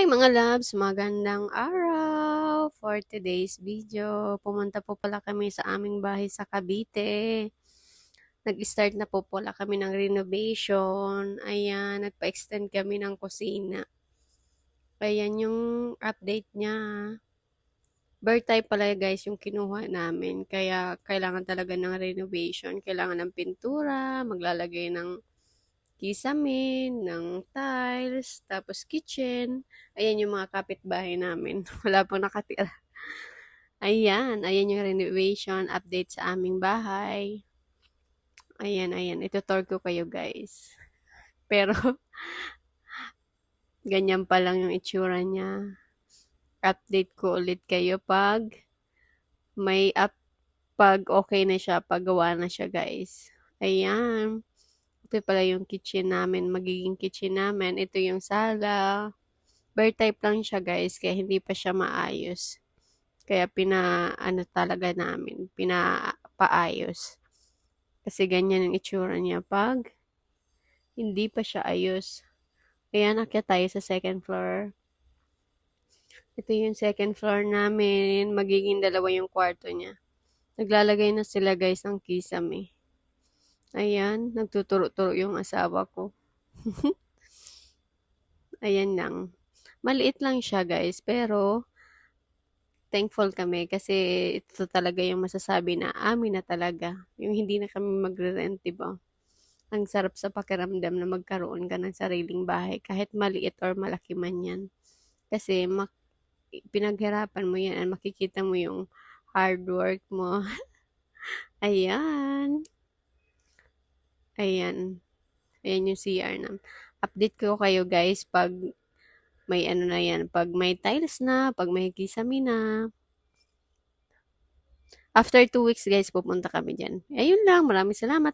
Hi mga loves, magandang araw for today's video. Pumunta po pala kami sa aming bahay sa Cavite. Nag-start na po pala kami ng renovation. Ayan, nagpa-extend kami ng kusina. Ayan yung update niya. Type pala guys yung kinuha namin. Kaya kailangan talaga ng renovation. Kailangan ng pintura, maglalagay ng kisamin, ng tiles, tapos kitchen. Ayan yung mga kapitbahay namin. Wala pong nakatira. Ayan, ayan yung renovation update sa aming bahay. Ayan, ayan. Ito tour ko kayo guys. Pero, ganyan pa lang yung itsura niya. Update ko ulit kayo pag may up, pag okay na siya, pag gawa na siya guys. Ayan. Ito pala yung kitchen namin, magiging kitchen namin. Ito yung sala. Bare type lang siya guys, kaya hindi pa siya maayos. Kaya pina, ano talaga namin, pinapaayos. Kasi ganyan yung itsura niya pag hindi pa siya ayos. Kaya nakyat tayo sa second floor. Ito yung second floor namin. Magiging dalawa yung kwarto niya. Naglalagay na sila guys ng kisame. Ayan, nagtuturo-turo yung asawa ko. Ayan lang. Maliit lang siya guys, pero thankful kami kasi ito talaga yung masasabi na amin na talaga. Yung hindi na kami magre-rent, diba? Ang sarap sa pakiramdam na magkaroon ka ng sariling bahay kahit maliit or malaki man yan. Kasi mak- pinaghirapan mo yan at makikita mo yung hard work mo. Ayan. Ayan. Ayan yung CR na. Update ko kayo guys pag may ano na yan. Pag may tiles na, pag may kisame na. After two weeks guys, pupunta kami dyan. Ayun lang. Maraming salamat.